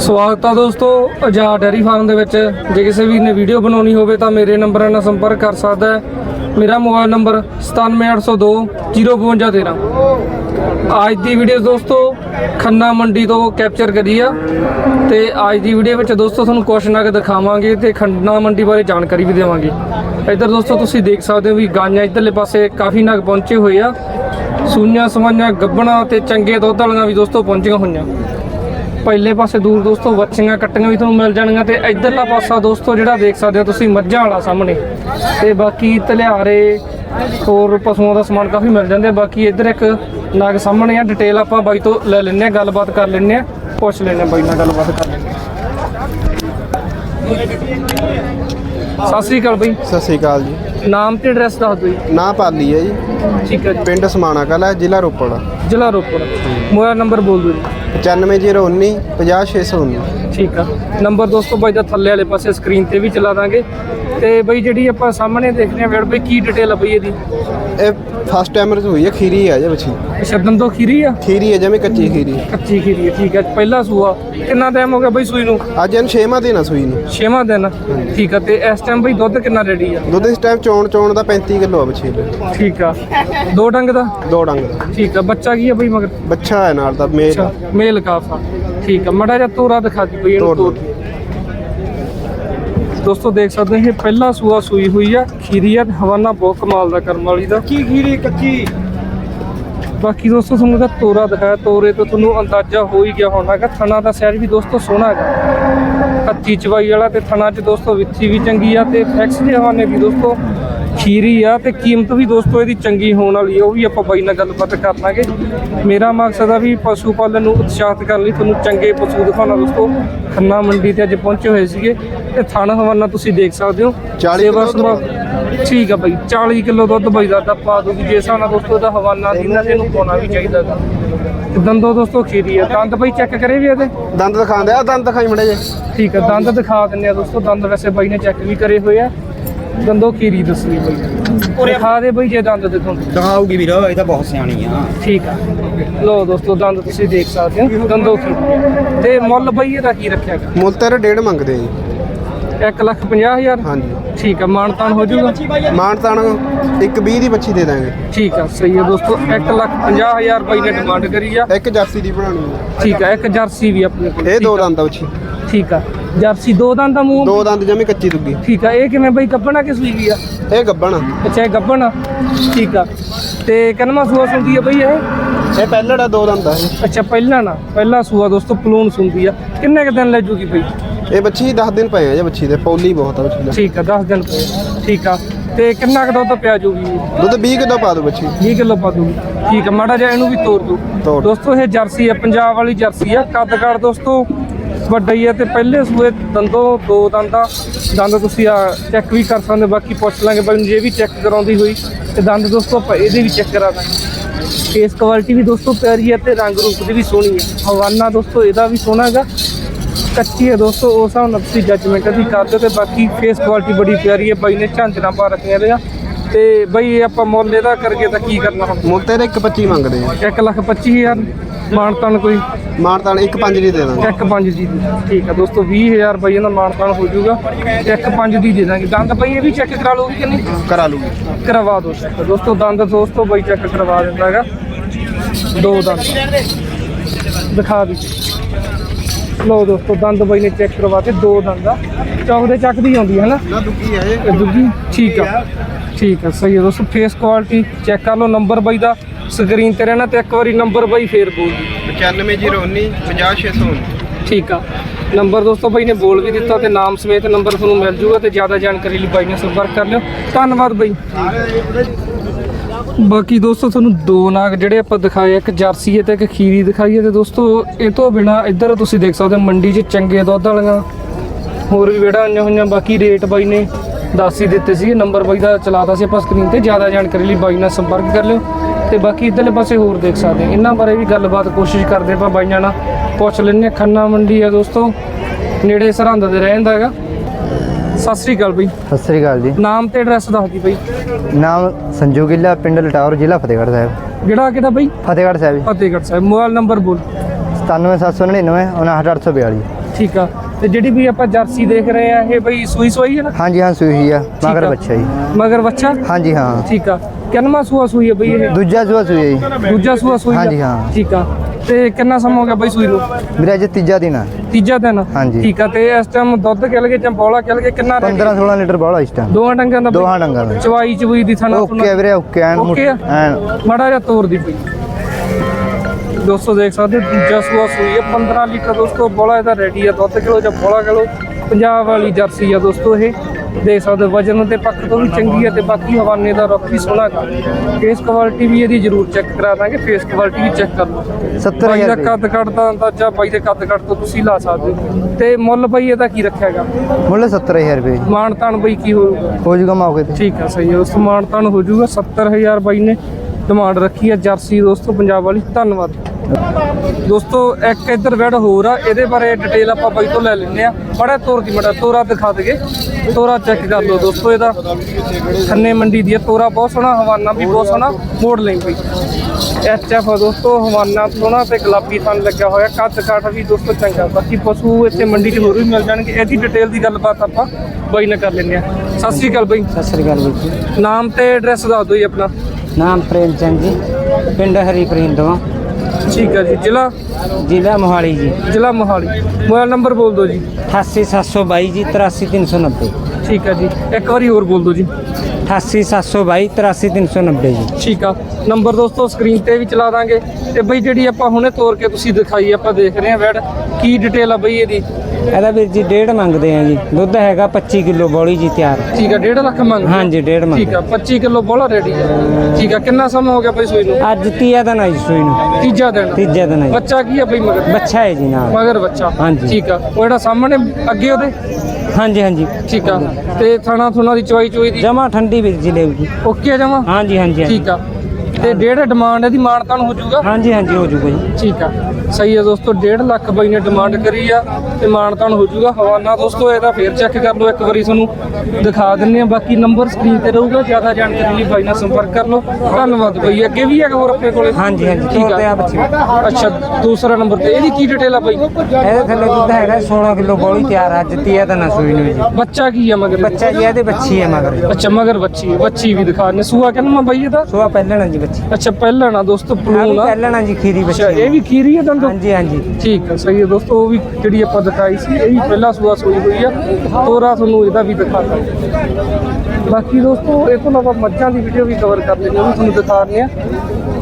ਸਵਾਗਤ ਆ ਦੋਸਤੋ ਆਜ਼ਾਦ ਡੈਰੀ ਫਾਰਮ ਦੇ ਵਿੱਚ। ਜੇ ਕਿਸੇ ਵੀਰ ਨੇ ਵੀਡੀਓ ਬਣਾਉਣੀ ਹੋਵੇ ਤਾਂ ਮੇਰੇ ਨੰਬਰਾਂ ਨਾਲ ਸੰਪਰਕ ਕਰ ਸਕਦਾ ਹੈ। ਮੇਰਾ ਮੋਬਾਈਲ ਨੰਬਰ 97802 05213 ਅੱਜ ਦੀ ਵੀਡੀਓ ਦੋਸਤੋ, ਖੰਨਾ ਮੰਡੀ ਤੋਂ ਕੈਪਚਰ ਕਰੀ ਆ। ਤੇ ਅੱਜ ਦੀ ਵੀਡੀਓ ਵਿੱਚ ਦੋਸਤੋ, ਤੁਹਾਨੂੰ ਕੁਛ ਨਾ ਕੁ ਦਿਖਾਵਾਂਗੇ ਤੇ ਖੰਨਾ ਮੰਡੀ ਬਾਰੇ ਜਾਣਕਾਰੀ ਵੀ ਦੇਵਾਂਗੇ। ਇੱਧਰ ਦੋਸਤੋ, ਤੁਸੀਂ ਦੇਖ ਸਕਦੇ ਹੋ ਵੀ ਗਾਈਆਂ ਇੱਧਰਲੇ ਪਾਸੇ ਕਾਫੀ ਨਗ ਪਹੁੰਚੇ ਹੋਏ ਆ। ਸੂਈਆਂ ਸਮਾਈਆਂ ਗੱਬਣਾ ਤੇ ਚੰਗੇ ਦੁੱਧ ਵਾਲੀਆਂ ਵੀ ਦੋਸਤੋ ਪਹੁੰਚੀਆਂ ਹੋਈਆਂ। ਪਹਿਲੇ ਪਾਸੇ ਦੂਰ ਦੋਸਤੋ ਵੱਛੀਆਂ ਕੱਟੀਆਂ ਵੀ ਤੁਹਾਨੂੰ ਮਿਲ ਜਾਣਗੀਆਂ ਤੇ ਇਧਰਲਾ ਪਾਸਾ ਦੋਸਤੋ ਜਿਹੜਾ ਦੇਖ ਸਕਦੇ ਹੋ ਤੁਸੀਂ ਮੱਝਾਂ ਵਾਲਾ ਸਾਹਮਣੇ। ਤੇ ਬਾਕੀ ਤਲਿਆਰੇ ਹੋਰ ਪਸ਼ੂਆਂ ਦਾ ਸਮਾਨ ਕਾਫੀ ਮਿਲ ਜਾਂਦੇ ਬਾਕੀ ਇੱਧਰ ਇੱਕ ਨਗ ਸਾਹਮਣੇ ਆ ਡਿਟੇਲ ਆਪਾਂ ਬਾਈ ਤੋਂ ਲੈ ਲੈਂਦੇ ਆ ਗੱਲਬਾਤ ਕਰ ਲੈਂਦੇ ਆ। ਪੁੱਛ ਆ ਬਾਈ ਨਾਲ ਗੱਲਬਾਤ ਕਰ ਲੈਂਦੇ ਆ। ਸਤਿ ਸ੍ਰੀ ਅਕਾਲ ਬਾਈ। ਸਤਿ ਸ੍ਰੀ ਅਕਾਲ ਜੀ। ਨਾਮ ਤੇ ਐਡਰੈਸ ਦੱਸ ਦਿਓ ਜੀ। ਨਾਂ ਪਾਲੀ ਹੈ ਜੀ। ਠੀਕ ਹੈ ਜੀ। ਪਿੰਡ ਸਮਾਣਾ ਕਲਾ ਜ਼ਿਲ੍ਹਾ ਰੋਪੜ। ਜ਼ਿਲ੍ਹਾ ਰੋਪੜ। ਮੋਬਾਈਲ ਨੰਬਰ ਬੋਲ ਦਿਓ ਜੀ। 95019 50619 ਠੀਕ ਆ ਨੰਬਰ ਦੋਸਤੋ ਬਾਈ ਦਾ ਥੱਲੇ ਵਾਲੇ ਪਾਸੇ ਸਕਰੀਨ ਤੇ ਵੀ ਚਲਾ ਦਾਂਗੇ ਤੇ ਬਈ ਜਿਹੜੀ ਆਪਾਂ ਸਾਹਮਣੇ ਦੇਖ ਰਹੇ ਆ ਵੇੜ ਬਈ ਕੀ ਡਿਟੇਲ ਆ ਬਈ ਇਹਦੀ ਇਹ ਫਸਟ ਟਾਈਮਰ ਹੋਈ ਹੈ ਖੀਰੀ ਹੈ ਜੇ ਬੱਚੀ ਸ਼ਬਦਨ ਤੋਂ ਖੀਰੀ ਆ? ਖੀਰੀ ਹੈ ਜਿਵੇਂ ਕੱਚੀ ਖੀਰੀ। ਕੱਚੀ ਖੀਰੀ ਠੀਕ ਆ। ਪਹਿਲਾ ਸੂਆ। ਕਿੰਨਾ ਟਾਈਮ ਹੋ ਗਿਆ ਬਈ ਸੂਈ ਨੂੰ? ਅੱਜ ਇਹਨੂੰ ਛੇਵਾਂ ਦਿਨ ਆ ਸੂਈ ਨੂੰ। ਛੇਵਾਂ ਦਿਨ। ਠੀਕ ਆ ਤੇ ਇਸ ਟਾਈਮ ਬਈ ਦੁੱਧ ਕਿੰਨਾ ਰੈਡੀ ਆ? ਦੁੱਧ ਇਸ ਟਾਈਮ ਚੋਣ ਚੋਣ ਦਾ 35 ਕਿਲੋ ਆ ਬੱਚੀ ਠੀਕ ਆ। ਦੋ ਡੰਗ ਦਾ? ਦੋ ਡੰਗ ਦਾ। ਠੀਕ ਆ ਬੱਚਾ ਕੀ ਆ ਬਈ ਮਗਰ? ਬੱਚਾ ਹੈ ਨਾਲ ਦਾ ਮੇਲ ਮੇਲ ਕਾਫਾ। ਠੀਕ ਆ ਮੜਾ ਜਾ ਤੋਰਾ ਦਿਖਾ ਦੀ ਬਈ ਇਹਨੂੰ ਤੋਰ ਦੋਸਤੋ ਦੇਖ ਸਕਦੇ ਹੋ ਇਹ ਪਹਿਲਾ ਸੂਆ ਸੂਈ ਹੋਈ ਆ। ਖੀਰੀ ਆ ਹਵਾਨਾ ਬਹੁਤ ਕਮਾਲ ਦਾ ਕਰਮ ਵਾਲੀ ਦਾ। ਕੀ ਖੀਰੀ ਕੱਚੀ? ਬਾਕੀ ਦੋਸਤੋ ਤੁਹਾਨੂੰ ਦਾ ਤੋਰਾ ਦਿਖਾਇਆ ਤੋਰੇ ਤੋਂ ਤੁਹਾਨੂੰ ਅੰਦਾਜ਼ਾ ਹੋ ਹੀ ਗਿਆ ਹੋਣਾ ਕਿ ਥਣਾ ਦਾ ਸੈਰ ਵੀ ਦੋਸਤੋ ਸੋਹਣਾ ਹੈਗਾ। ਕੱਚੀ ਚਵਾਈ ਵਾਲਾ ਤੇ ਥਣਾ 'ਚ ਦੋਸਤੋ ਵਿੱਥੀ ਵੀ ਚੰਗੀ ਆ ਤੇ ਫੈਕਸ ਦੇ ਹਵਾਨੇ ਵੀ ਦੋਸਤੋ ਖੀਰੀ ਆ ਤੇ ਕੀਮਤ ਵੀ ਦੋਸਤੋ ਇਹਦੀ ਚੰਗੀ ਹੋਣ ਵਾਲੀ ਆ ਉਹ ਵੀ ਆਪਾਂ ਬਾਈ ਨਾਲ ਗੱਲਬਾਤ ਕਰ ਲਾਂਗੇ। ਮੇਰਾ ਮਕਸਦ ਆ ਵੀ ਪਸ਼ੂ ਪਾਲਣ ਨੂੰ ਉਤਸ਼ਾਹਿਤ ਕਰਨ ਲਈ ਤੁਹਾਨੂੰ ਚੰਗੇ ਪਸ਼ੂ ਦਿਖਾਉਣਾ ਦੋਸਤੋ। ਖੰਨਾ ਮੰਡੀ ਤੇ ਅੱਜ ਪਹੁੰਚੇ ਹੋਏ ਸੀਗੇ। ਤੇ ਥਣ ਹਵਾਨਾ ਤੁਸੀਂ ਦੇਖ ਸਕਦੇ ਹੋ। 40 ਸੇਵਾ ਕਿਲੋ ਸੁਭਾਅ- ਠੀਕ ਆ ਬਾਈ 40 ਕਿਲੋ ਦੁੱਧ ਬਾਈ ਦਾ ਪਾ ਦੂਗੀ ਜੇ ਹਿਸਾਬ ਨਾਲ ਦੋਸਤੋ ਇਹਦਾ ਹਵਾਨਾ ਦੀ ਨਾ ਇਹਨੂੰ ਪਾਉਣਾ ਵੀ ਚਾਹੀਦਾ ਦੰਦੋ ਦੋਸਤੋ ਖੀਰੀ ਆ। ਦੰਦ ਬਾਈ ਚੈੱਕ ਕਰੇ ਵੀ ਇਹਦੇ? ਦੰਦ ਦਿਖਾਉਂਦੇ ਆ ਦੰਦ ਦਿਖਾਈ ਮੜੇ ਜੇ। ਠੀਕ ਆ ਦੰਦ ਦਿਖਾ ਦਿੰਦੇ ਆ ਦੋਸਤੋ। ਦੰਦ ਵੈਸੇ ਬਾਈ ਨੇ ਚੈੱਕ ਵੀ ਕਰੇ ਹੋਏ ਆ। ਦੰਦੋ ਖੀਰੀ ਦੱਸੀ ਬਾਈ। ਦਿਖਾ ਦੇ ਬਾਈ ਜੇ ਦੰਦ ਦਿਖਾਉਂਦੇ ਦਿਖਾਊਗੀ ਵੀਰ ਇਹ ਤਾਂ ਬਹੁਤ ਸਿਆਣੀ ਆ। ਠੀਕ ਆ। ਲੋ ਦੋਸਤੋ ਦੰਦ ਤੁਸੀਂ ਦੇਖ ਸਕਦੇ ਹੋ। ਦੰਦੋ ਖੀਰੀ ਤੇ ਮੁੱਲ ਬਾਈ ਇਹਦਾ ਕੀ ਰੱਖਿਆ ਮੁੱਲ ਤੇਰੇ ਡੇਢ ਮੰਗਦੇ ਆ ਜੀ। 1 ਲੱਖ 50 ਹਜ਼ਾਰ? ਹਾਂਜੀ। ਠੀਕ ਆ ਮਾਨਤਾਨ ਹੋ ਜਾਊਗਾ? ਮਾਨ ਤਾਣ ਇੱਕ 20 ਦੀ ਬੱਚੀ ਦੇ ਦਾਂਗੇ। ਠੀਕ ਆ ਸਹੀ ਆ ਦੋਸਤੋ 1 ਲੱਖ 50 ਹਜ਼ਾਰ ਬਾਈ ਨੇ ਡਿਮਾਂਡ ਕਰੀ ਆ। ਇੱਕ ਜਰਸੀ ਦੀ ਬਣਾਉਣੀ ਹੈ ਠੀਕ ਆ ਇੱਕ ਜਰਸੀ ਵੀ ਆਪਣੇ ਕੋਲ ਇਹ ਦੋ ਦੰਦ ਬੱਚੀ ਠੀਕ ਆ ਜਰਸੀ ਦੋ ਦੰਦ ਦਾ ਮੂੰਹ? ਦੋ ਦੰਦ ਜਮੀ ਕੱਚੀ ਦੁੱਗੀ। ਠੀਕ ਆ ਇਹ ਕਿਵੇਂ ਬਈ ਗੱਬਣਾ ਕਿਸ ਲਈ ਵੀ ਆ? ਇਹ ਗੱਬਣ। ਅੱਛਾ ਇਹ ਗੱਬਣ ਠੀਕ ਆ ਤੇ ਕਿੰਨਵਾਂ ਸੂਆ ਸੁੰਦੀ ਆ ਬਈ ਇਹ? ਇਹ ਪਹਿਲੜਾ ਦੋ ਦੰਦ ਆ ਅੱਛਾ ਪਹਿਲਾ ਨਾ ਪਹਿਲਾ ਸੂਆ ਦੋਸਤੋ ਪਲੂਨ ਸੁੰਦੀ ਆ। ਕਿੰਨੇ ਕੁ ਦਿਨ ਲੈ ਜੂਗੀ ਬਈ? ਇਹ ਬੱਚੀ 10 ਦਿਨ ਪਏ ਆ ਜੇ ਬੱਚੀ ਦੇ ਪੌਲੀ ਬਹੁਤ ਆ ਬੱਚੀ ਦਾ। ਠੀਕ ਆ 10 ਦਿਨ ਪਏ। ਠੀਕ ਆ। ਤੇ ਕਿੰਨਾ ਕੁ ਦੁੱਧ ਪਿਆ ਜੂਗੀ? ਦੁੱਧ 20 ਕਿਲੋ ਪਾ ਦੋ ਬੱਚੀ। 20 ਕਿਲੋ ਪਾ ਦੂਗੀ ਠੀਕ ਆ ਮਾੜਾ ਜਿਹਾ ਇਹਨੂੰ ਵੀ ਤੋੜ ਦੂ ਤੋੜ। ਦੋਸਤੋ ਇਹ ਜਰਸੀ ਆ ਪੰਜਾਬ ਵਾਲੀ ਜਰਸੀ ਆ। ਕੱਦ ਕਾੜ ਦੋਸਤੋ ਵੱਡਾ ਹੀ ਆ ਤੇ ਪਹਿਲੇ ਸੂਏ ਦੰਦੋਂ ਦੋ ਦੰਦਾਂ ਦੰਦ ਤੁਸੀਂ ਆ ਚੈੱਕ ਵੀ ਕਰ ਸਕਦੇ ਹੋ। ਬਾਕੀ ਪੁੱਛ ਲਾਂਗੇ। ਬਾਈ ਨੂੰ ਜੇ ਵੀ ਚੈੱਕ ਕਰਾਉਂਦੀ ਹੋਈ ਤੇ ਦੰਦ ਦੋਸਤੋ ਆਪਾਂ ਇਹਦੇ ਵੀ ਚੈੱਕ ਕਰਾ ਦਾਂਗੇ। ਫੇਸ ਕੁਆਲਿਟੀ ਵੀ ਦੋਸਤੋ ਪਿਆਰੀ ਹੈ ਤੇ ਰੰਗ ਰੂਪ ਦੀ ਵੀ ਸੋਹਣੀ ਹੈ ਹਵਾਨਾ ਦੋਸਤੋ ਇਹਦਾ ਵੀ ਸੋਹਣਾ ਹੈਗਾ। ਕੱਚੀ ਹੈ ਦੋਸਤੋ ਉਸ ਨਾਲ ਤੁਸੀਂ ਜੱਜਮੈਂਟ ਦੀ ਕਰ ਦਿਓ ਤੇ ਬਾਕੀ ਫੇਸ ਕੁਆਲਿਟੀ ਬੜੀ ਪਿਆਰੀ ਹੈ ਬਾਈ ਨੇ ਝਾਂਜਰਾਂ ਪਾ ਰੱਖੀਆਂ ਇਹਦੀਆਂ ਤੇ ਬਾਈ ਆਪਾਂ ਮੁੱਲ ਇਹਦਾ ਕਰਕੇ ਤਾਂ ਕੀ ਕਰਨਾ ਹੁਣ? ਮੁੱਲ ਤੇਰੇ ਇੱਕ 25 ਮੰਗਦੇ ਆ। 1 ਲੱਖ 25000 ਮਾਨਤਾਨ ਕੋਈ? ਮਾਨ ਇੱਕ 5 ਦੀ ਦੇ ਦਾਂਗੇ। ਇੱਕ ਪੰਜ ਦੀ। ਠੀਕ ਆ ਦੋਸਤੋ 20000 ਬਾਈ ਇਹਦਾ ਮਾਨਤਾਨ ਹੋ ਜਾਊਗਾ। ਇੱਕ ਪੰਜ ਦੀ ਦੇ ਦਾਂਗੇ। ਦੰਦ ਬਾਈ ਇਹ ਵੀ ਚੈੱਕ ਕਰਾ ਲਓਗੇ ਕਿ ਨਹੀਂ? ਕਰਾ ਲੂਗੀ ਕਰਵਾ ਦੋ ਦੋਸਤੋ ਦੰਦ ਦੋਸਤੋ ਬਾਈ ਚੈੱਕ ਕਰਵਾ ਦਿੰਦਾ ਹੈਗਾ। ਦੋ ਦੰਦ। ਦਿਖਾ ਦੀ ਲੋ ਦੋਸਤੋ ਦੰਦ ਬਾਈ ਨੇ ਚੈੱਕ ਕਰਵਾ ਕੇ ਦੋ ਦੰਦ ਆ। ਚੌਕ ਦੇ ਚੱਕ ਦੀ ਆਉਂਦੀ ਹੈ ਨਾ ਨਾ ਦੁੱਗੀ ਆ ਇਹ। ਦੂਜੀ ਠੀਕ ਆ। ਠੀਕ ਆ ਸਹੀ ਹੈ ਦੋਸਤੋ ਫੇਸ ਕੁਆਲਿਟੀ ਚੈੱਕ ਕਰ ਲਓ ਨੰਬਰ ਬਾਈ ਦਾ ਸਕਰੀਨ ਤੇ ਰਹਿਣਾ ਤੇ ਇੱਕ ਵਾਰੀ ਨੰਬਰ ਬਾਈ ਫੇਰ ਬੋਲ ਦਿਓ। 95019 50619 ਠੀਕ ਆ। ਨੰਬਰ ਦੋਸਤੋ ਬਾਈ ਨੇ ਬੋਲ ਵੀ ਦਿੱਤਾ ਤੇ ਨਾਮ ਸਮੇਤ ਨੰਬਰ ਤੁਹਾਨੂੰ ਮਿਲ ਜੂਗਾ ਤੇ ਜ਼ਿਆਦਾ ਜਾਣਕਾਰੀ ਲਈ ਬਾਈ ਨਾਲ ਸੰਪਰਕ ਕਰ ਲਿਓ। ਧੰਨਵਾਦ ਬਾਈ। ਬਾਕੀ ਦੋਸਤੋ, ਤੁਹਾਨੂੰ ਦੋ ਨਾਗ ਜਿਹੜੇ ਆਪਾਂ ਦਿਖਾਏ ਇੱਕ ਜਰਸੀ ਹੈ ਤੇ ਇੱਕ ਖੀਰੀ ਦਿਖਾਈ ਹੈ ਤੇ ਦੋਸਤੋ, ਇਹ ਤੋਂ ਬਿਨਾ ਇੱਧਰ ਤੁਸੀਂ ਦੇਖ ਸਕਦੇ ਹੋ ਮੰਡੀ 'ਚ ਚੰਗੇ ਦੁੱਧ ਵਾਲੀਆਂ, ਹੋਰ ਵੀ ਵੇੜਾ ਆਈਆਂ ਹੋਈਆਂ, ਬਾਕੀ ਰੇਟ ਬਾਈ ਨੇ ਦੱਸ ਹੀ ਦਿੱਤੇ ਸੀ ਨੰਬਰ ਬਾਈ ਦਾ ਚਲਾਤਾ ਸੀ ਆਪਾਂ ਸਕਰੀਨ ਤੇ, ਜ਼ਿਆਦਾ ਜਾਣਕਾਰੀ ਲਈ ਬਾਈ ਨਾਲ ਸੰਪਰਕ ਕਰ ਲਿਓ ਤੇ ਬਾਕੀ ਇੱਧਰਲੇ ਪਾਸੇ ਹੋਰ ਦੇਖ ਸਕਦੇ ਆ ਇਹਨਾਂ ਬਾਰੇ ਵੀ ਗੱਲਬਾਤ ਕੋਸ਼ਿਸ਼ ਕਰਦੇ ਆਪਾਂ ਬਾਈਆਂ ਨਾਲ, ਪੁੱਛ ਲੈਂਦੇ ਹਾਂ। ਖੰਨਾ ਮੰਡੀ ਆ ਦੋਸਤੋ, ਨੇੜੇ ਸਰਹੰਦ ਦੇ ਰਹਿੰਦਾ ਹੈਗਾ ਸਤਿ ਸ੍ਰੀ ਅਕਾਲ ਬਈ। ਸਤਿ ਸ੍ਰੀ ਅਕਾਲ ਜੀ। ਨਾਮ ਤੇ ਐਡਰੈਸ ਦੱਸ ਦੀ ਬਈ। ਨਾਮ ਸੰਜੂ ਗਿੱਲਾ ਪਿੰਡ ਲਟਾਵਰ ਜ਼ਿਲ੍ਹਾ ਫਤਿਹਗੜ੍ਹ ਸਾਹਿਬ। ਜਿਹੜਾ ਕਿਹੜਾ ਬਈ? ਫਤਿਹਗੜ੍ਹ ਸਾਹਿਬ ਜੀ। ਫਤਿਹਗੜ੍ਹ ਸਾਹਿਬ। ਮੋਬਾਈਲ ਨੰਬਰ ਬੋਲ। 97799 59842 ਠੀਕ ਆ। ਤੇ ਜਿਹੜੀ ਵੀ ਆਪਾਂ ਜਰਸੀ ਦੇਖ ਰਹੇ ਆ ਇਹ ਬਈ ਸੂਈ ਸੂਈ ਹੈ ਨਾ? ਹਾਂਜੀ ਹਾਂ ਸੂਈ ਆ। ਮਗਰ। ਬੱਚਾ ਜੀ। ਮਗਰ ਬੱਚਾ ਹਾਂਜੀ ਹਾਂ। ਠੀਕ ਆ। ਕਿੰਨਵਾਂ ਸੂਆ ਸੂਈ ਹੈ ਬਈ ਇਹ? ਦੂਜਾ ਸੂਆ ਸੂਈ ਜੀ। ਦੂਜਾ ਸੂਆ ਸੂਈ? ਹਾਂਜੀ, ਹਾਂ। ਠੀਕ ਆ। ਤੇ ਕਿੰਨਾ ਸਮਾਂ ਹੋ ਗਿਆ ਬਈ ਸੂਈ ਨੂੰ? ਵੀਰੇ ਅੱਜ ਤੀਜਾ ਦਿਨ ਆ। ਤੀਜਾ ਦਿਨ? ਹਾਂਜੀ। ਠੀਕ ਆ ਤੇ ਇਸ ਟਾਈਮ ਦੁੱਧ ਕਿਲ ਕੇ ਚੰਪੌਲਾ ਕਿਲ ਕੇ ਕਿੰਨਾ ਰਹਿ 15 16 ਲੀਟਰ ਬਾਹਲਾ ਇਸ ਟਾਈਮ ਦੋਹਾਂ ਡੰਗਾਂ ਦਾ ਬਈ? ਦੋਹਾਂ ਡੰਗਾਂ ਦਾ। ਚਵਾਈ ਚਵੂਈ ਦੀ ਥਣਾ ਓਕੇ ਵੀਰੇ ਓਕੇ ਐਨ ਮੁੱਠ- ਓਕੇ ਆ? ਐਨ। ਮਾੜਾ ਜਿਹਾ ਤੋਰ ਦੀ ਪਈ ਦੋਸਤੋ ਦੇਖ ਸਕਦੇ ਹੋ, ਦੂਜਾ ਸੂਆ ਸੂਈ ਹੈ 15 ਲੀਟਰ ਦੋਸਤੋ ਬੋਲਾ ਇਹਦਾ ਰੈਡੀ ਆ। ਦੁੱਧ ਕਿਲੋ ਜਾਂ ਬੋਲਾ ਕਿਲੋ? ਪੰਜਾਬ ਵਾਲੀ ਜਰਸੀ ਆ ਦੋਸਤੋ ਇਹ। ਦੇਖ ਸਕਦੇ ਹੋ, ਵਜਨ ਤੇ ਪੱਖ ਤੋਂ ਵੀ ਚੰਗੀ ਹੈ ਤੇ ਬਾਕੀ ਹਵਾਨੇ ਦਾ ਰੁੱਖ ਵੀ ਸੋਹਣਾ ਗਾ ਫੇਸ ਕੁਆਲਿਟੀ ਵੀ ਇਹਦੀ ਜ਼ਰੂਰ ਚੈੱਕ ਕਰਾ ਦਾਂਗੇ ਫੇਸ ਕੁਆਲਿਟੀ ਵੀ ਚੈੱਕ ਕਰ ਲਓ। 70 ਬਾਈ ਦਾ ਹਜ਼ਾਰ ਕੱਦ ਕੱਟ ਦਾ ਅੰਦਾਜ਼ਾ ਬਾਈ ਦੇ ਕੱਦ ਕੱਟ ਤੋਂ ਤੁਸੀਂ ਲਾ ਸਕਦੇ ਹੋ। ਤੇ ਮੁੱਲ ਬਾਈ ਇਹਦਾ ਕੀ ਰੱਖਿਆਗਾ? ਮੁੱਲ 70000 ਰੁਪਏ। ਮਾਨ ਤਾਨ ਬਾਈ ਕੀ ਹੋਊਗਾ? ਹੋ ਜੂਗਾ ਮੌਕੇ ਤੇ। ਠੀਕ ਆ ਸਹੀ ਹੈ ਉਸ ਮਾਨ ਤਾਨ ਹੋ ਜਾਊਗਾ 70000 ਬਾਈ ਨੇ ਡਿਮਾਂਡ ਰੱਖੀ ਹੈ ਜਰਸੀ ਦੋਸਤੋ ਪੰਜਾਬ ਵਾਲੀ ਧੰਨਵਾਦ। ਦੋਸਤੋ ਇੱਕ ਇੱਧਰ ਵੈੜ ਹੋਰ ਆ ਇਹਦੇ ਬਾਰੇ ਡਿਟੇਲ ਆਪਾਂ ਬਾਈ ਤੋਂ ਲੈ ਲੈਂਦੇ ਆ ਬੜਾ ਤੋਰ ਦੀ ਮੜਾ ਤੋਰਾ ਦਿਖਾ ਦਗੇ ਤੋਰਾ ਚੈੱਕ ਕਰ ਲਓ ਦੋਸਤੋ ਇਹਦਾ। ਖੰਨੇ ਮੰਡੀ ਦੀ ਤੋਰਾ ਬਹੁਤ ਸੋਹਣਾ ਹਵਾਨਾ ਵੀ ਬਹੁਤ ਸੋਹਣਾ ਮੋੜ ਲਈ ਬਈ ਐਚ ਐਫ ਦੋਸਤੋ ਹਵਾਨਾ ਸੋਹਣਾ ਤੇ ਗੁਲਾਬੀ ਥਣ ਲੱਗਿਆ ਹੋਇਆ ਕੱਦ ਕਾਠ ਵੀ ਦੋਸਤੋ ਚੰਗਾ। ਬਾਕੀ ਪਸ਼ੂ ਇੱਥੇ ਮੰਡੀ 'ਚ ਹੋਰ ਵੀ ਮਿਲ ਜਾਣਗੇ। ਇਹਦੀ ਡਿਟੇਲ ਦੀ ਗੱਲਬਾਤ ਆਪਾਂ ਬਾਈ ਨਾਲ ਕਰ ਲੈਂਦੇ ਆ ਸਤਿ ਸ੍ਰੀ ਅਕਾਲ ਬਾਈ। ਸਤਿ ਸ੍ਰੀ ਅਕਾਲ ਜੀ। ਨਾਮ ਤੇ ਐਡਰੈਸ ਦੱਸ ਦਿਓ ਜੀ ਆਪਣਾ। ਨਾਮ ਪ੍ਰੇਮ ਚੰਦ ਜੀ ਪਿੰਡ ਹਰੀਪ੍ਰੀਤ ਤੋਂ। ਠੀਕ ਹੈ ਜੀ ਜ਼ਿਲ੍ਹਾ? ਜ਼ਿਲ੍ਹਾ ਮੋਹਾਲੀ ਜੀ। ਜ਼ਿਲ੍ਹਾ ਮੋਹਾਲੀ। ਮੋਬਾਈਲ ਨੰਬਰ ਬੋਲ ਦਿਓ ਜੀ। 88722 ਜੀ 83390 ਠੀਕ ਹੈ ਜੀ। ਇੱਕ ਵਾਰੀ ਹੋਰ ਬੋਲ ਦਿਓ ਜੀ। 88722 83390 ਜੀ। ਠੀਕ ਆ। ਨੰਬਰ ਦੋਸਤੋ ਸਕਰੀਨ ਤੇ ਵੀ ਚਲਾ ਦਾਂਗੇ। ਤੇ ਬਈ ਜਿਹੜੀ ਆਪਾਂ ਹੁਣੇ ਤੋਰ ਕੇ ਤੁਸੀਂ ਦਿਖਾਈ ਆਪਾਂ ਦੇਖ ਰਹੇ ਹਾਂ ਵੈੜ। ਕੀ ਡਿਟੇਲ ਆ ਬਈ ਇਹਦੀ? ਇਹਦਾ ਵੀਰ ਜੀ ਡੇਢ ਮੰਗਦੇ ਆ ਜੀ। ਦੁੱਧ ਹੈਗਾ 25 ਕਿਲੋ ਬੋਲੀ ਜੀ ਤਿਆਰ। ਠੀਕ ਆ 1.5 ਲੱਖ ਮੰਗ ਹਾਂਜੀ ਡੇਢ ਠੀਕ ਮੰਗ ਆ 25 ਕਿਲੋ ਬੋਲਾ ਰੈਡੀ ਆ। ਠੀਕ ਆ ਕਿੰਨਾ ਸਮਾਂ ਹੋ ਗਿਆ ਬਈ ਸੂਈ ਨੂੰ? ਅੱਜ ਤੀਆ ਦਿਨ ਆਈ ਸੂਈ ਨੂੰ। ਤੀਜਾ ਦਿਨ। ਤੀਜਾ ਦਿਨ ਆਈ ਬੱਚਾ ਕੀ ਆ ਬਈ ਮਗਰ? ਬੱਚਾ ਹੈ ਜੀ ਨਾਲ। ਮਗਰ ਬੱਚਾ। ਹਾਂਜੀ। ਠੀਕ ਆ ਉਹ ਜਿਹੜਾ ਸਾਹਮਣੇ ਅੱਗੇ ਉਹਦੇ? ਹਾਂਜੀ ਹਾਂਜੀ। ਠੀਕ ਆ ਤੇ ਥਾਣਾ ਥੁਣਾ ਦੀ ਚਵਾਈ ਚੋਈ ਦੀ? ਜਮਾ ਠੰਡੀ ਵੀਰ ਜੀ ਲੈਵ ਜੀ। ਓਕੇ ਆ ਜਮਾ? ਹਾਂਜੀ ਹਾਂਜੀ ਹਾਂਜੀ। ਠੀਕ ਆ। ਤੇ ਡੇਢ ਡਿਮਾਂਡ ਇਹਦੀ ਮਾਨਤਾਂ ਹੋ ਜਾਊਗਾ? ਹਾਂਜੀ ਹਾਂਜੀ ਹੋ ਜੂਗਾ ਜੀ। ਠੀਕ ਆ। ਸਹੀ ਹੈ ਦੋਸਤੋ 1.5 ਲੱਖ ਬਾਈ ਨੇ ਡਿਮਾਂਡ ਕਰੀ ਆ ਤੇ ਮਾਨਤਾਨ ਹੋ ਜਾਊਗਾ। ਹਵਾਨਾ ਦੋਸਤੋ ਇਹਦਾ ਫੇਰ ਚੈੱਕ ਕਰ ਲਓ ਇੱਕ ਵਾਰੀ ਤੁਹਾਨੂੰ ਦਿਖਾ ਦਿੰਨੇ ਆ। ਬਾਕੀ ਨੰਬਰ ਸਕਰੀਨ ਤੇ ਰਹੂਗਾ ਜ਼ਿਆਦਾ ਜਾਣਕਾਰੀ ਲਈ ਬਾਈ ਨਾਲ ਸੰਪਰਕ ਕਰ ਲਓ। ਧੰਨਵਾਦ ਬਾਈ ਅੱਗੇ ਵੀ ਹੈਗਾ ਹੋਰ ਆਪਣੇ ਕੋਲੇ? ਹਾਂਜੀ ਹਾਂਜੀ ਠੀਕ ਤੇ ਆ ਆ ਅੱਛਾ ਦੂਸਰਾ ਨੰਬਰ ਤੇ ਇਹਦੀ ਕੀ ਡਿਟੇਲ ਆ ਬਾਈ? ਇਹਦੇ ਥੱਲੇ ਦੁੱਧ ਹੈਗਾ 16 ਕਿਲੋ ਬੋਲੀ ਤਿਆਰ ਆ, ਅੱਜ ਤੀਆ ਦਿਨ ਆ ਸੂਈ ਨੂੰ ਜੀ। ਬੱਚਾ ਕੀ ਆ ਮਗਰ? ਬੱਚਾ ਜੀ ਇਹਦੇ ਬੱਚੀ ਹੈ ਮਗਰ। ਅੱਛਾ ਮਗਰ ਬੱਚੀ ਹੈ। ਬੱਚੀ ਵੀ ਦਿਖਾ ਨੇ ਸੂਆ ਕਿੰਨਾ ਬਾਈ ਇਹਦਾ? ਸੋਆ ਪਹਿਲਣਾ ਜੀ ਬੱਚੀ। ਅੱਛਾ ਪਹਿਲਾਂ ਨਾ ਦੋਸਤੋ ਆ ਪਲੂਨ ਆ। ਪਹਿਲਣਾ ਜੀ ਖੀਰੀ ਬੱਚੀ ਅੱਛਾ ਇਹ ਵੀ ਖੀਰੀ ਹੈ ਦੰਦੋ? ਹਾਂਜੀ ਹਾਂਜੀ। ਠੀਕ ਹੈ ਸਹੀ ਹੈ ਦੋਸਤੋ ਉਹ ਵੀ ਜਿਹੜੀ ਆਪਾਂ ਦਿਖਾਈ ਸੀ ਇਹ ਵੀ ਪਹਿਲਾ ਸੂਆ ਸੂਈ ਹੋਈ ਆ। ਤੋਰਾ ਤੁਹਾਨੂੰ ਇਹਦਾ ਵੀ ਦਿਖਾਤਾ ਬਾਕੀ ਦੋਸਤੋ ਇਹ ਤੋਂ ਇਲਾਵਾ ਮੱਝਾਂ ਦੀ ਵੀਡੀਓ ਵੀ ਕਵਰ ਕਰ ਲੈਣੀ ਉਹ ਵੀ ਤੁਹਾਨੂੰ ਦਿਖਾ ਰਹੇ ਆ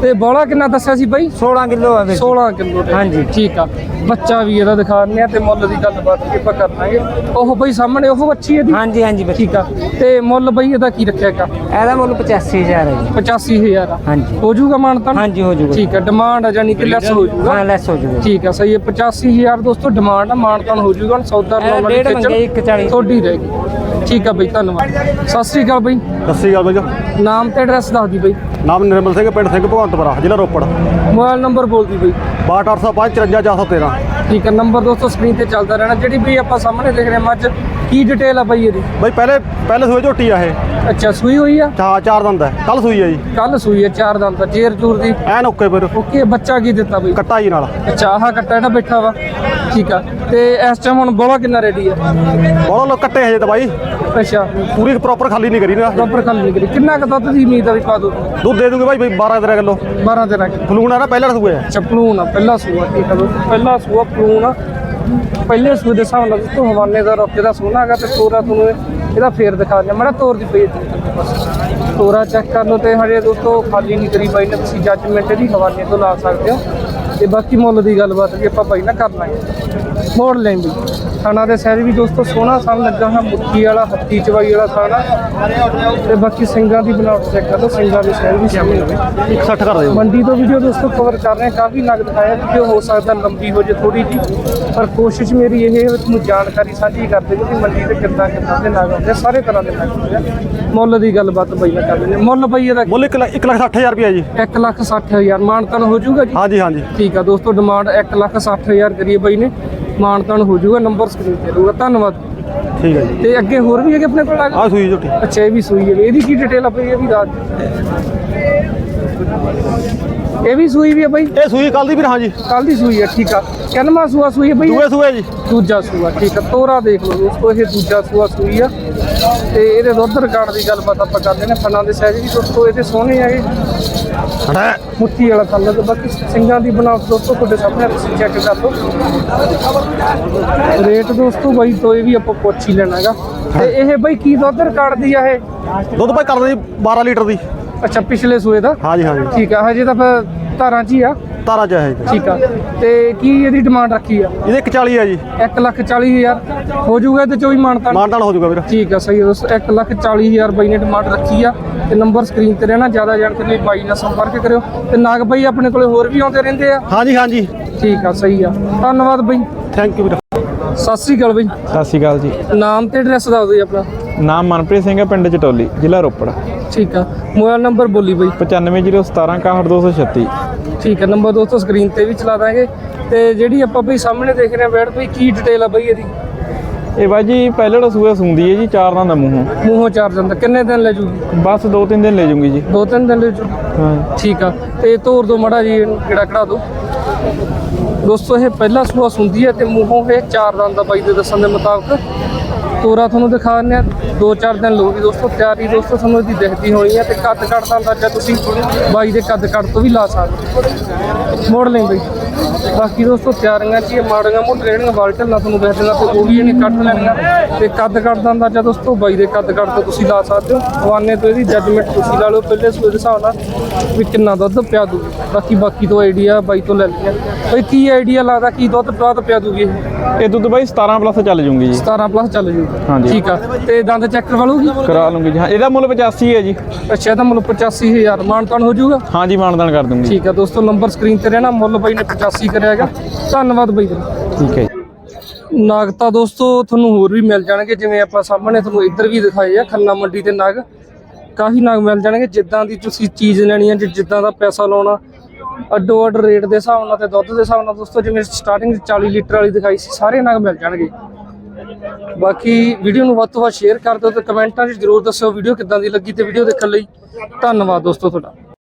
ਤੇ ਬੋਲਾ ਕਿੰਨਾ ਦੱਸਿਆ ਸੀ ਬਾਈ? 16 ਕਿਲੋ ਆ ਵੀਰ 16 ਕਿਲੋ ਹਾਂਜੀ। ਠੀਕ ਆ। ਬੱਚਾ ਵੀ ਇਹਦਾ ਦਿਖਾ ਰਹੇ ਆ ਤੇ ਮੁੱਲ ਦੀ ਗੱਲਬਾਤ ਵੀ ਆਪਾਂ ਕਰ ਲਾਂਗੇ। ਉਹ ਬਈ ਸਾਹਮਣੇ ਉਹ ਬੱਚੀ ਇਹਦੀ? ਹਾਂਜੀ ਹਾਂਜੀ ਠੀਕ ਆ। ਤੇ ਮੁੱਲ ਬਈ ਇਹਦਾ ਕੀ ਰੱਖਿਆਗਾ ਇਹਦਾ ਮੁੱਲ 85000 ਹੈ ਜੀ। 85000 ਆ। ਹਾਂਜੀ। ਹੋ ਜਾਊਗਾ ਮਾਨਤਾ ਹਾਂਜੀ ਹੋ ਜੂਗਾ ਠੀਕ ਆ ਡਿਮਾਂਡ ਆ ਜਾਨੀ ਕਿ ਲੈਸ ਹੋ ਜਾਊਗਾ। ਹਾਂ ਲੈਸ ਹੋ ਜੂਗਾ ਠੀਕ ਆ ਸਹੀ ਹੈ 85000 ਦੋਸਤੋ ਡਿਮਾਂਡ ਆ ਮਾਨਤਾਨ ਹੋ ਜਾਊਗਾ ਹੁਣ ਸੌਦਾ ਇਹ ਡੇਢ ਮੰਗੇ 140 ਤੁਹਾਡੀ ਰਹੇਗੀ ਠੀਕ ਆ ਬਈ ਧੰਨਵਾਦ। ਸਤਿ ਸ੍ਰੀ ਅਕਾਲ ਬਈ। ਸਤਿ ਸ਼੍ਰੀ ਅਕਾਲ ਬਾਈ ਨਾਮ ਤੇ ਐਡਰੈਸ ਦੱਸ ਦੀ ਬਈ। ਨਾਮ ਨਿਰਮਲ ਸਿੰਘ ਪਿੰਡ ਸਿੰਘ ਭਗਵੰਤਪੁਰਾ ਜ਼ਿਲ੍ਹਾ ਰੋਪੜ। ਮੋਬਾਈਲ ਨੰਬਰ ਬੋਲ ਦੀ ਬਈ। 62805 54413 ਠੀਕ ਹੈ ਨੰਬਰ ਦੋਸਤੋ ਸਕਰੀਨ ਤੇ ਚੱਲਦਾ ਰਹਿਣਾ। ਜਿਹੜੀ ਵੀ ਆਪਾਂ ਸਾਹਮਣੇ ਦੇਖ ਰਹੇ ਹਾਂ ਮੱਝ ਕੀ ਡਿਟੇਲ ਆ ਬਈ ਇਹਦੀ? ਬਾਈ ਪਹਿਲੇ ਪਹਿਲੇ ਸੂਏ ਝੋਟੀ ਆ ਇਹ। ਅੱਛਾ ਸੂਈ ਹੋਈ ਆ? ਚਾ ਚਾਰ ਦੰਦ ਹੈ ਕੱਲ ਸੂਈ ਹੈ ਜੀ। ਕੱਲ ਸੂਈ ਆ ਚਾਰ ਦੰਦ ਦਾ ਚੇਰ ਚੂਰ ਦੀ। ਐਨ ਓਕੇ ਫਿਰ। ਓਕੇ ਬੱਚਾ ਕੀ ਦਿੱਤਾ ਬਈ? ਕੱਟਾ ਜੀ ਨਾਲ। ਅੱਛਾ ਆਹ ਕੱਟਾ ਜਿਹੜਾ ਬੈਠਾ ਵਾ। ਠੀਕ ਆ ਤੇ ਇਸ ਟਾਈਮ ਹੁਣ ਬੋਲਾ ਕਿੰਨਾ ਰੈਡੀ ਆ? ਬਹੁਤ ਲੋਕ ਕੱਟੇ ਹਜੇ ਤਾਂ ਬਾਈ। ਅੱਛਾ। ਪੂਰੀ ਪ੍ਰੋਪਰ ਖਾਲੀ ਨਹੀਂ ਕਰੀ ਨਾ। ਪ੍ਰੋਪਰ ਖਾਲੀ ਨਹੀਂ ਕਰੀ। ਕਿੰਨਾ ਕੁ ਦੁੱਧ ਦੀ ਉਮੀਦ ਆ ਵੀ ਪਾ ਦੋ? ਦੁੱਧ ਦੇ ਦੂਗੇ ਬਾਈ ਬਾਈ 12 13 ਕਿਲੋ। 12 13 ਕਿਲੋ। ਫਲੂਣ ਆ ਨਾ ਪਹਿਲਾ ਸੂਏ ਹੈ ਆ ਪਹਿਲਾ ਸੂਆ ਠੀਕ ਆ ਪਹਿਲਾ ਸੂਆ ਪਲੂਨ ਆ। ਪਹਿਲੇ ਸੂਏ ਦੇ ਹਿਸਾਬ ਨਾਲ ਦੋਸਤੋ ਹਵਾਨੇ ਦਾ ਰੁੱਖ ਦਾ ਸੋਹਣਾ ਹੈਗਾ ਤੇ ਤੋਰਾ ਤੁਹਾਨੂੰ ਇਹਦਾ ਫੇਰ ਦਿਖਾ ਦਿੰਦਾ ਮੈਂ ਤੋਰ ਦੀ ਪੇਜ ਤੋਰਾ ਚੈੱਕ ਕਰ ਲਓ ਤੇ ਹਜੇ ਦੋਸਤੋ ਖਾਲੀ ਨਹੀਂ ਕਰੀ ਬਾਈ ਨੇ, ਤੁਸੀਂ ਜੱਜਮੈਂਟ ਦੀ ਹਵਾਨੇ ਤੋਂ ਲਾ ਸਕਦੇ ਹੋ। ਤੇ ਬਾਕੀ ਮੁੱਲ ਦੀ ਗੱਲਬਾਤ ਵੀ ਆਪਾਂ ਬਾਈ ਨਾਲ ਕਰ ਲਾਂਗੇ। ਮੋੜ ਲੈਂ ਵੀ ਖਾਣਾ ਦੇ ਸੈਰ ਵੀ ਦੋਸਤੋ ਸੋਹਣਾ ਸਾਨ ਲੱਗਾ ਹੈ ਮੁੱਠੀ ਵਾਲਾ ਹੱਥੀ ਚਵਾਈ ਵਾਲਾ ਖਾਣਾ ਤੇ ਬਾਕੀ ਸਿੰਘਾਂ ਦੀ ਬਣਾਵਟ ਚੈੱਕ ਕਰ ਲਓ ਸਿੰਘਾਂ ਦੇ ਸੈਰ ਵੀ ਸਾਹਮਣੇ ਹੋਵੇ 160 ਕਰ ਦਿਓ। ਮੰਡੀ ਤੋਂ ਵੀਡੀਓ ਦੋਸਤੋ ਕਵਰ ਕਰ ਰਹੇ ਹਾਂ। ਕਾਫੀ ਨਗਦ ਆਇਆ ਵੀਡੀਓ ਹੋ ਸਕਦਾ ਲੰਬੀ ਹੋ ਜੇ ਥੋੜੀ ਜੀ। ਪਰ ਕੋਸ਼ਿਸ਼ ਮੇਰੀ ਇਹ ਹੈ ਤੁਹਾਨੂੰ ਜਾਣਕਾਰੀ ਸਾਂਝੀ ਕਰਦੇ ਕਿ ਮੰਡੀ ਤੇ ਕਿੱਦਾਂ ਕਿੱਦਾਂ ਦੇ ਨਗ ਹੁੰਦੇ ਸਾਰੇ ਤਰ੍ਹਾਂ ਦੇ ਨਗ ਹੁੰਦੇ ਆ। ਮੁੱਲ ਦੀ ਗੱਲਬਾਤ ਬਈ ਨਾਲ ਕਰ ਲੈਂਦੇ ਹਾਂ। ਮੁੱਲ ਬਈ ਇਹਦਾ ਮੁੱਲ 1 ਲੱਖ 60000 ਰੁਪਏ ਜੀ। 1 ਲੱਖ 60 ਹਜ਼ਾਰ। ਮਾਨਤਨ ਹੋ ਜਾਊਗਾ ਜੀ? ਹਾਂਜੀ ਹਾਂਜੀ। ਠੀਕ ਆ ਦੋਸਤੋ ਡਿਮਾਂਡ 1 ਲੱਖ 60 ਹਜ਼ਾਰ ਕਰੀਏ ਬਈ ਨੇ। ਮਾਨਤਨ ਹੋ ਜਾਊਗਾ ਨੰਬਰ ਸਕਰੀਨ ਤੇ ਰਹੂਗਾ। ਧੰਨਵਾਦ। ਠੀਕ ਹੈ ਜੀ। ਤੇ ਅੱਗੇ ਹੋਰ ਵੀ ਹੈਗੇ ਆਪਣੇ ਕੋਲ ਆ ਆ ਸੂਈ ਝੋਟੀ ਅੱਛਾ ਇਹ ਵੀ ਸੂਈ ਹੈ। ਇਹਦੀ ਕੀ ਡਿਟੇਲ ਆ ਪਈ ਇਹ ਵੀ ਦੱਸ ਇਹ ਵੀ ਸੂਈ ਵੀ ਆ ਬਾਈ? ਇਹ ਸੂਈ ਕੱਲ ਦੀ ਵੀਰ ਹਾਂਜੀ। ਕੱਲ ਦੀ ਸੂਈ ਆ ਠੀਕ ਆ। ਕਿੰਨਵਾਂ ਸੂਆ ਸੂਈ ਆ ਬਾਈ? ਦੂਏ ਸੂਏ ਜੀ। ਦੂਜਾ ਸੂਆ ਠੀਕ ਆ। ਤੋਰਾ ਦੇਖ ਲਓ ਦੋਸਤੋ ਇਹ ਦੂਜਾ ਸੂਆ ਸੂਈ ਆ। ਤੇ ਇਹਦੇ ਦੁੱਧ ਰਿਕਾਰਡ ਦੀ ਗੱਲਬਾਤ ਆਪਾਂ ਕਰਦੇ ਨੇ ਫਲਾਂ ਦੇ ਸਾਈਜ਼ ਵੀ ਦੋਸਤੋ ਇਹਦੇ ਸੋਹਣੇ ਹੈਗੇ ਮੁੱਠੀ ਵਾਲਾ ਥੱਲੇ ਤੇ ਬਾਕੀ ਸਿੰਘਾਂ ਦੀ ਬਣਾਵਟ ਦੋਸਤੋ ਤੁਹਾਡੇ ਸਾਹਮਣੇ ਤੁਸੀਂ ਚੈੱਕ ਕਰ ਲਓ। ਰੇਟ ਦੋਸਤੋ ਬਾਈ ਤੋਂ ਇਹ ਵੀ ਆਪਾਂ ਪੁੱਛ ਹੀ ਲੈਣਾ ਹੈਗਾ ਤੇ ਇਹ ਬਾਈ ਕੀ ਦੁੱਧ ਰਿਕਾਰਡ ਦੀ ਆ ਇਹ? ਦੁੱਧ ਭਾਈ ਕਰਦੇ ਜੀ 12 ਲੀਟਰ ਦੀ। ਅੱਛਾ ਪਿਛਲੇ ਸੂਏ ਦਾ? ਹਾਂਜੀ ਹਾਂਜੀ। ਠੀਕ ਆ ਹਜੇ ਤਾਂ ਫਿਰ ਧਾਰਾਂ 'ਚ ਹੀ ਆ? ਤਾਰਾ ਚ ਹੈ ਜੀ। ਠੀਕ ਆ। ਤੇ ਕੀ ਇਹਦੀ ਡਿਮਾਂਡ ਰੱਖੀ ਆ? ਇਹਦੇ 140 ਹੈ ਜੀ। 1 ਲੱਖ 40 ਹਜ਼ਾਰ। ਹੋ ਜਾਊਗਾ ਤੇ ਚੋਈ ਮਾਨਤਾ ਮਾਨਤਾਨ ਹੋ ਜਾਊਗਾ ਵੀਰ। ਠੀਕ ਆ ਸਹੀ ਦੋਸਤੋ। 1 ਲੱਖ 40 ਹਜ਼ਾਰ ਬਾਈ ਨੇ ਡਿਮਾਂਡ ਰੱਖੀ ਆ। ਤੇ ਨੰਬਰ ਸਕਰੀਨ ਤੇ ਰਹਿਣਾ ਜ਼ਿਆਦਾ ਜਾਣਕਾਰੀ ਲਈ ਬਾਈ ਨਾਲ ਸੰਪਰਕ ਕਰਿਓ। ਤੇ ਨਾਗ ਬਾਈ ਆਪਣੇ ਕੋਲੇ ਹੋਰ ਵੀ ਆਉਂਦੇ ਰਹਿੰਦੇ ਆ? ਹਾਂਜੀ ਹਾਂਜੀ। ਠੀਕ ਆ ਸਹੀ ਆ। ਧੰਨਵਾਦ ਬਾਈ। ਥੈਂਕ ਯੂ ਵੀਰ। ਸਤਿ ਸ੍ਰੀ ਅਕਾਲ ਬਾਈ। ਸਤਿ ਸ਼੍ਰੀ ਅਕਾਲ ਜੀ। ਨਾਮ ਤੇ ਐਡਰੈਸ ਦੱਸ ਦਿਓ ਜੀ ਆਪਣਾ। ਨਾਮ ਮਨਪ੍ਰੀਤ ਸਿੰਘ ਹੈ ਪਿੰਡ ਚਟੋਲੀ ਜ਼ਿਲ੍ਹਾ ਰੋਪੜ। ਠੀਕ ਆ। ਮੋਬਾਈਲ ਨੰਬਰ ਬੋਲੀ ਬਾਈ। 9501761236 ਠੀਕ ਆ ਨੰਬਰ ਦੋਸਤੋ ਸਕਰੀਨ ਤੇ ਵੀ ਚਲਾ ਦਾਂਗੇ। ਤੇ ਜਿਹੜੀ ਆਪਾਂ ਬਈ ਸਾਹਮਣੇ ਦੇਖ ਰਹੇ ਆ ਬੈਠ ਬਈ ਕੀ ਡਿਟੇਲ ਆ ਬਈ ਇਹਦੀ? ਇਹ ਬਾਈ ਜੀ ਪਹਿਲੜਾ ਸੂਆ ਸੁੰਦੀ ਹੈ ਜੀ ਚਾਰ ਦਿਨ ਦਾ ਮੂੰਹੋਂ। ਮੂੰਹੋਂ ਚਾਰ ਜਾਂਦਾ ਕਿੰਨੇ ਦਿਨ ਲੈ ਜੂਗੀ? ਬਸ ਦੋ ਤਿੰਨ ਦਿਨ ਲੈ ਜੂੰਗੀ ਜੀ। ਦੋ ਤਿੰਨ ਦਿਨ ਲੈ ਜੂ? ਹਾਂ। ਠੀਕ ਆ। ਤੇ ਤੋਰ ਦੋ ਮੜਾ ਜੀ ਕਿਹੜਾ ਕਢਾ ਦੋ। ਦੋਸਤੋ ਇਹ ਪਹਿਲਾ ਸੂਆ ਸੁੰਦੀ ਹੈ ਤੇ ਮੂੰਹੋਂ ਇਹ ਚਾਰ ਦਾ ਬਾਈ ਦੇ ਦੱਸਣ ਦੇ ਮੁਤਾਬਕ ਤੋਰਾ ਤੁਹਾਨੂੰ ਦਿਖਾ ਦਿੰਦੇ ਆ ਦੋ ਚਾਰ ਦਿਨ ਲੋਗੀ ਦੋਸਤੋ, ਤਿਆਰੀ ਦੋਸਤੋ ਤੁਹਾਨੂੰ ਇਹਦੀ ਦਿਖਦੀ ਹੋਣੀ ਹੈ ਤੇ ਕੱਦ ਕੱਟ ਦਾ ਅੰਦਾਜ਼ਾ ਤੁਸੀਂ ਬਾਈ ਦੇ ਕੱਦ ਕੱਟ ਤੋਂ ਵੀ ਲਾ ਸਕਦੇ ਹੋ। ਮੋੜ ਲੈ ਬਈ ਬਾਕੀ ਦੋਸਤੋ ਤਿਆਰੀਆਂ ਚ ਮਾੜੀਆਂ ਮੋਟੀਆਂ ਜਿਹੜੀਆਂ ਵਾਲਟਲ ਤੁਹਾਨੂੰ ਦੱਸ ਦਿੰਦਾ ਤੇ ਉਹ ਵੀ ਇਹਨੇ ਕੱਟ ਲੈਣੀਆਂ। ਤੇ ਕੱਦ ਕੱਟ ਦਾ ਅੰਦਾਜ਼ਾ ਦੋਸਤੋ ਬਾਈ ਦੇ ਕੱਦ ਕੱਟ ਤੋਂ ਤੁਸੀਂ ਲਾ ਸਕਦੇ ਹੋ। ਹਵਾਨੇ ਤੋਂ ਇਹਦੀ ਜੱਜਮੈਂਟ ਤੁਸੀਂ ਲਾ ਲਓ ਪਹਿਲੇ ਸੂਏ ਦੇ ਹਿਸਾਬ ਨਾਲ ਵੀ ਕਿੰਨਾ ਦੁੱਧ ਪਿਆ ਦੂਗੀ ਬਾਕੀ ਬਾਕੀ ਤੋਂ ਆਈਡੀਆ ਬਾਈ ਤੋਂ ਲੈ ਲਿਆ ਬਈ ਕੀ ਆਈਡੀਆ ਲੱਗਦਾ ਕੀ ਦੁੱਧ ਬਾਅਦ ਪਿਆ ਦੂਗੀ ਇਹ? ਇਹ ਦੁੱਧ ਬਾਈ 17 ਪਲੱਸ ਚੱਲ ਜੂੰਗੀ ਜੀ। 17 ਪਲੱਸ ਚੱਲ ਜੂ। ਹਾਂਜੀ। ਠੀਕ ਆ। ਤੇ ਦੰਦ ਚੈੱਕ ਕਰਵਾ ਲੂਗੀ ਕਰਾ ਲੂੰਗੀ ਜੀ। ਹਾਂ ਇਹਦਾ ਮੁੱਲ 85 ਹੈ ਜੀ। ਅੱਛਾ ਇਹਦਾ ਮੁੱਲ 85000 ਮਾਨਤਾਨ ਹੋ ਜਾਊਗਾ ਹਾਂ ਜੀ ਮਾਨਦਾਨ ਕਰ ਦੂੰਗੀ। ਠੀਕ ਆ ਦੋਸਤੋ ਨੰਬਰ ਸਕਰੀਨ ਤੇ ਰਹਿਣਾ। ਮੁੱਲ ਬਾਈ ਨੇ 85 ਕਰਿਆ ਹੈਗਾ ਧੰਨਵਾਦ ਬਾਈ ਦਾ ਠੀਕ ਹੈ ਨਾਗਤਾ ਦੋਸਤੋ ਤੁਹਾਨੂੰ ਹੋਰ ਵੀ ਮਿਲ ਜਾਣਗੇ। ਜਿਵੇਂ ਆਪਾਂ ਸਾਹਮਣੇ ਤੁਹਾਨੂੰ ਇੱਧਰ ਵੀ ਦਿਖਾਏ ਆ ਖੰਨਾ ਮੰਡੀ ਤੇ ਨਾਗ। ਕਾਫੀ ਨਾਗ ਮਿਲ ਜਾਣਗੇ। ਜਿੱਦਾਂ ਦੀ ਤੁਸੀਂ ਚੀਜ਼ ਲੈਣੀ ਹੈ ਜਿੱਦਾਂ ਦਾ ਪੈਸਾ ਲਾਉਣਾ ਅੱਡੋ ਅੱਡ ਰੇਟ ਦੇ ਹਿਸਾਬ ਨਾਲ ਤੇ ਦੁੱਧ ਦੇ ਹਿਸਾਬ ਨਾਲ ਦੋਸਤੋ ਜਿਵੇਂ ਸਟਾਰਟਿੰਗ 40 ਲੀਟਰ ਵਾਲੀ ਦਿਖਾਈ ਸੀ ਸਾਰੇ ਨਾਗ ਮਿਲ ਜਾਣਗੇ। ਬਾਕੀ ਵੀਡੀਓ ਨੂੰ ਵੱਧ ਤੋਂ ਵੱਧ ਸ਼ੇਅਰ ਕਰ ਦਿਓ ਤੇ ਕਮੈਂਟਾਂ 'ਚ ਜਰੂਰ ਦੱਸਿਓ ਵੀਡੀਓ ਕਿੱਦਾਂ ਦੀ ਲੱਗੀ ਤੇ ਵੀਡੀਓ ਦੇਖਣ ਲਈ। ਧੰਨਵਾਦ ਦੋਸਤੋ ਤੁਹਾਡਾ।